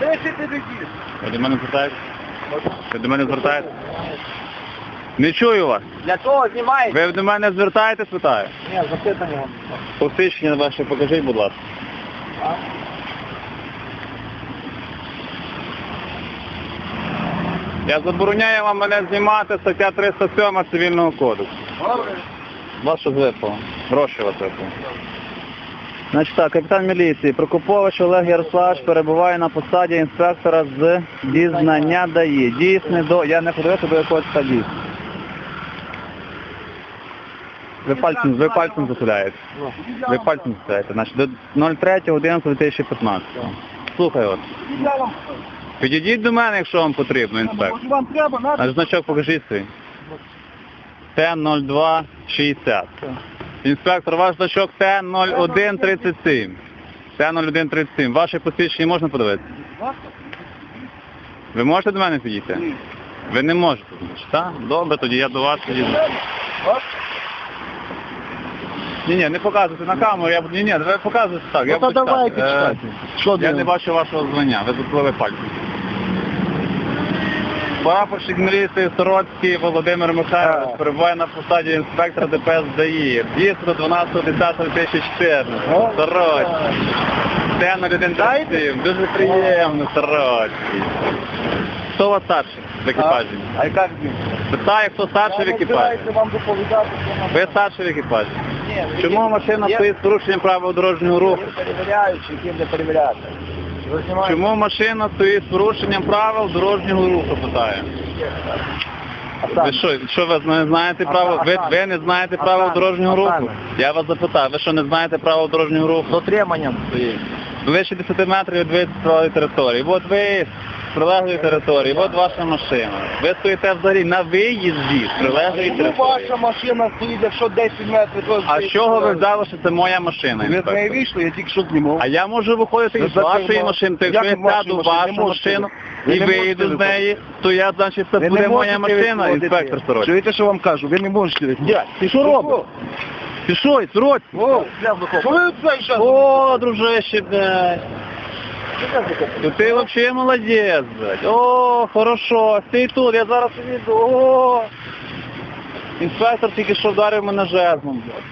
Десять людей. Ви до мене звертаєтесь? Ви до мене звертаєтесь? Не чую вас. Для того знімаєте? Ви до мене звертаєтесь, питаю? Ні, запитання вам. Посвідчення ваше покажіть, будь ласка. А? Я забороняю вам мене знімати, стаття 307 Цивільного кодексу. Добре. Вас що випало? Гроші вас випало. Значить так, капітан міліції Прокопович Олег Ярославович перебуває на посаді інспектора з дізнання ДАІ. Дійсний до... Я не подивився до якого це дійсний. Ви пальцем, ви пальцем засуляєте. Ви пальцем засуляєте. Значить, до 03.11.2015. Слухай от. Підійдіть до мене, якщо вам потрібно, інспектор. Вам треба, значок покажіть свій. Т-0260. Інспектор, ваш значок Т-0137. Т-0137. Ваше посвідчення можна подивитися? Ви можете до мене підійти? Ні. Ви не можете, значить, так? Добре, тоді я до вас підійду. Ні, ні, не показуйте на камеру, я буду. Ні, ні, ви показуйте так. я Ну, то буду давайте читати. Е, Я не бачу вашого звання, ви заплили пальцем. Прапорщик міліції Сороцький Володимир Михайлович перебуває на посаді інспектора ДПС ДАІ. Дійсно 12.10.2014. О, Сороцький. Це на один Дуже приємно, Сороцький. Хто у вас старший в екіпажі? А як він? Питаю, хто старший в екіпажі? вам доповідати, що. Ви старший в екіпажі. Ні, Чому машина стоїть з порушенням правил дорожнього руху? Є перевіряючі, яким не перевіряти. Чому машина стоїть з порушенням правил дорожнього руху, питає. Ви що, що ви не знаєте правил? Ви, ви не знаєте правил дорожнього руху? Я вас запитав, ви що не знаєте правил дорожнього руху? З отриманням стоїть. Ближче 10 метрів від виїзду території. От ви з прилеглої території, от ваша машина. Ви стоїте взагалі на виїзді з прилеглої Ну, території. ваша машина стоїть, якщо 10 метрів. то А з чого ви взяли, що це моя машина? Ви з неї вийшли, я тільки що знімав. А я можу виходити Ви із вашої машини, то Як якщо я вашої сяду в машини? вашу Не можете машину ви. і Ви не вийду можете з неї, то я, значить, це Ви буде моя можете машина, інспектор Сорочий. Чуєте, що вам кажу? Ви не можете виходити. Дядь, ти що робиш? Пішов, Сорочий. О, що ви ще? О, дружище, блядь. Ну ти вообще молодець, блядь. О, хорошо. Стій тут, я зараз піду. О. Інспектор тільки що вдарив мене жезлом, блядь.